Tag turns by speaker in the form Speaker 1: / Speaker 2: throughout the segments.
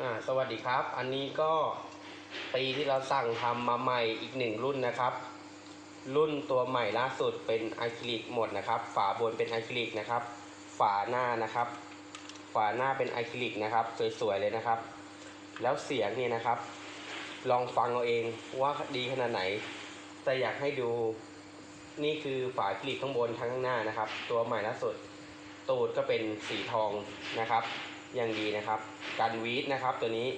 Speaker 1: อ่าสวัสดีครับ อันนี้ก็ปีที่เราสั่งทำมาใหม่อีกหนึ่งรุ่นนะครับ รุ่นตัวใหม่ล่าสุดเป็นอะคริลิกหมดนะครับ ฝาบนเป็นอะคริลิกนะครับ ฝาหน้านะครับ ฝาหน้าเป็นอะคริลิกนะครับสวยๆเลยนะครับ แล้วเสียงเนี่ยนะครับ ลองฟังเอาเองว่าดีขนาดไหน แต่อยากให้ดูนี่คือฝาอะคริลิกข้างบนทั้งข้างหน้านะครับ ตัวใหม่ล่าสุดตูดก็เป็นสีทองนะครับ อย่างดีนะครับกันวีดนะครับ ตัวนี้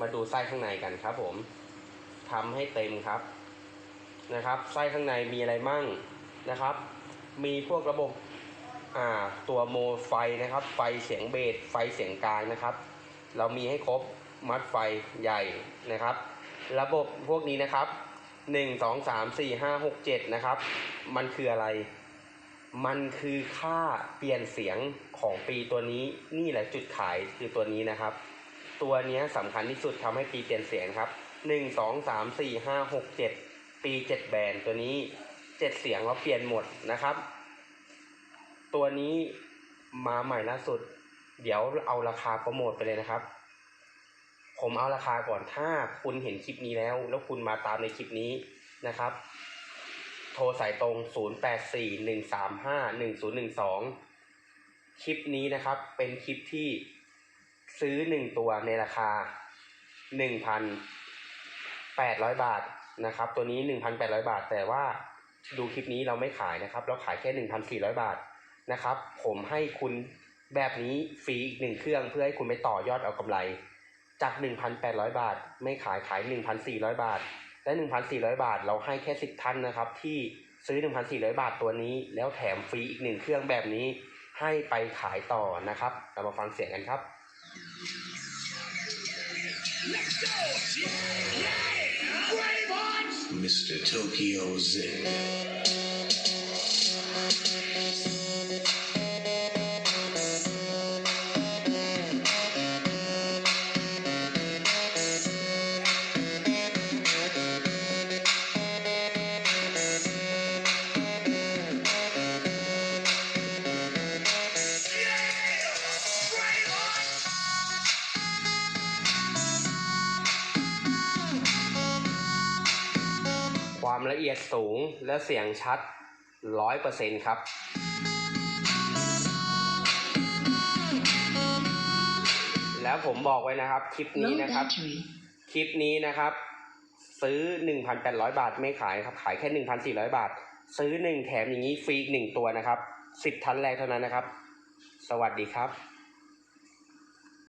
Speaker 1: มาดูไส้ข้างในกันครับ ผมทำให้เต็มครับนะครับ ไส้ข้างในมีอะไรมั่งนะครับ มีพวกระบบอ่าตัวโมไฟนะครับ ไฟเสียงเบสไฟเสียงกลางนะครับ เรามีให้ครบมัดไฟใหญ่นะครับ ระบบพวกนี้นะครับหนึ่งสองสามสี่ห้าหกเจ็ดนะครับ มันคืออะไร มันคือค่าเปลี่ยนเสียงของปีตัวนี้นี่แหละจุดขายคือตัวนี้นะครับ ตัวนี้สำคัญที่สุดทำให้ปีเปลี่ยนเสียงครับหนึ่งสองสามสี่ห้าหกเจ็ดปีเจ็ดแบนตัวนี้เจ็ดเสียงเราเปลี่ยนหมดนะครับ ตัวนี้มาใหม่ล่าสุด เดี๋ยวเอาราคาโปรโมทไปเลยนะครับ ผมเอาราคาก่อนถ้าคุณเห็นคลิปนี้แล้ว แล้วคุณมาตามในคลิปนี้นะครับ โทรสายตรง 0841351012 คลิปนี้นะครับ เป็นคลิปที่ซื้อ 1 ตัวในราคา 1,800 บาทนะครับ ตัวนี้ 1,800 บาท แต่ว่าดูคลิปนี้เราไม่ขายนะครับ เราขายแค่ 1,400 บาทนะครับ ผมให้คุณแบบนี้ฟรีอีกหนึ่งเครื่องเพื่อให้คุณไปต่อยอดเอากำไร จาก 1,800 บาท ไม่ขายขาย 1,400 บาท แต่1,400บาท เราให้แค่สิบท่านนะครับ ที่ซื้อ1,400บาทตัวนี้ แล้วแถมฟรีอีกหนึ่งเครื่องแบบนี้ ให้ไปขายต่อนะครับ เรามาฟังเสียงกันครับ
Speaker 2: Mr. Tokyo Z.
Speaker 1: ความละเอียดสูงและเสียงชัด 100%ครับแล้วผมบอกไว้นะครับคลิปนี้
Speaker 3: Low
Speaker 1: นะครับ
Speaker 3: battery.
Speaker 1: คลิปนี้นะครับ ซื้อ 1,800 บาทไม่ขายครับ ขายแค่ 1,400 บาท ซื้อ 1 แถมอย่างนี้ฟรีอีกหนึ่งตัวนะครับ 10ท่านแรกเท่านั้นนะครับ สวัสดีครับ